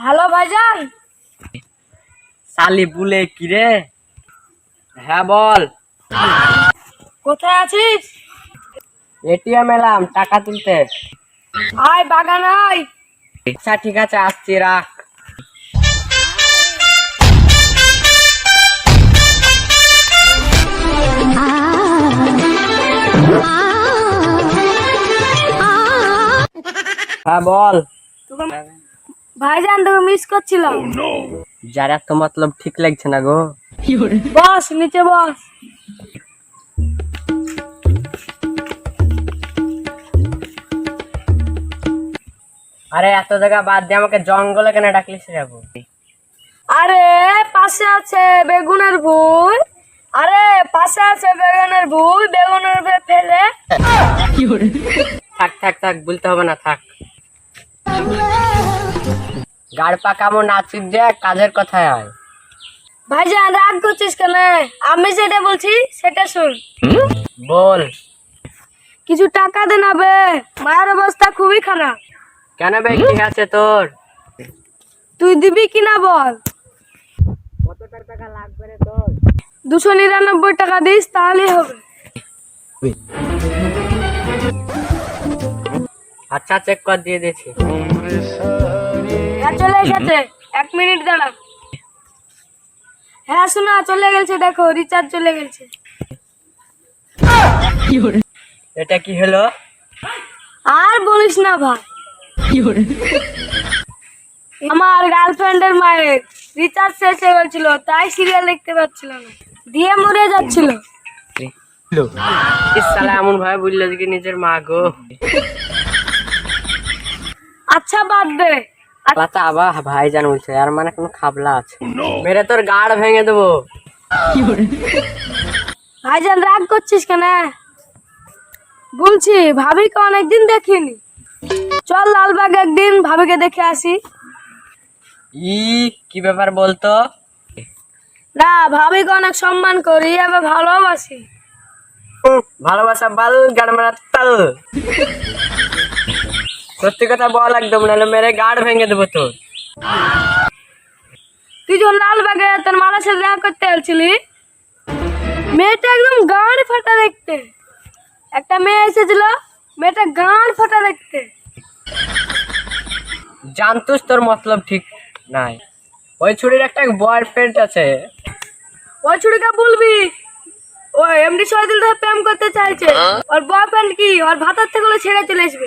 Hello ভাইজান। সালি বুলে কি রে? হ্যাঁ বল। কোথায় আছিস? এটিএম এলাম টাকা তুলতে। আয় বাগান আয়। আচ্ছা ঠিক আছে আসছি রাখ। হ্যাঁ বল। ভাইজান তোকে মিস করছিলাম। যার এত মতলব ঠিক লাগছে না গো। বস নিচে বস। আরে এত জায়গা বাদ দিয়ে আমাকে জঙ্গলে কেন ডাকলিস রে বাবু? আরে পাশে আছে বেগুনের ভুল আরে পাশে আছে বেগুনের ভুল বেগুনের ভুই ফেলে। থাক থাক থাক বলতে হবে না থাক। গাড় পাকামো নাচির যে কাজের কথায় হয় ভাইজান রাগ করছিস কেন? আমি যেটা বলছি সেটা শুন। বল। কিছু টাকা দে না বে মায়ের অবস্থা খুবই খারাপ। কেন বে ঠিক আছে তোর? তুই দিবি কিনা বল। কত টাকা লাগবে রে তোর? দুশো নিরানব্বই টাকা দিস তাহলেই হবে। আচ্ছা চেক কর দিয়ে দিয়েছি হ্যাঁ চলে গেছে। এক মিনিট দাঁড়া হ্যাঁ শোনা চলে গেছে দেখো রিচার্জ চলে গেছে। এটা কি হলো? আর বলিস না ভাই। আমার গার্লফ্রেন্ডের মায়ের রিচার্জ শেষ হয়ে গেছিল তাই সিরিয়াল দেখতে পাচ্ছিল না। দিয়ে মরে যাচ্ছিল। এমন ভাবে বলল যে নিজের মা গো। দে আচ্ছা আবার ভাই জান বলছে আর মানে কোনো খাবলা আছে। মেরে তোর গাড় ভেঙে দেবো। ভাইজান রাগ করছিস কেন? বলছি ভাবিকে অনেকদিন দেখিনি। চল লালবাগ একদিন ভাবিকে দেখে আসি। ই কি ব্যাপার বলতো? না ভাবিকে অনেক সম্মান করি এবার ভালোবাসি। ভালোবাসা বাল গাড় মারা তাল। সত্যি কথা বল একদম নাহলে মেরে গাড় ভেঙে দেবো তোর তুই যখন লালবাগে তোর মালার সাথে দেখা করতে এসেছিলি মেয়েটা একদম গান ফাটা দেখতে। একটা মেয়ে এসেছিল মেয়েটা গান ফাটা দেখতে। জানতুস তোর মতলব ঠিক নাই। ওই ছুরির একটা বয়ফ্রেন্ড আছে। ওই ছুরিকে বলবি? ও এমনি সজল ধরে প্রেম করতে চাইছে। ওর বয়ফ্রেন্ড কি? ওর ভাতার থেকে ছেড়ে চলে আসবে।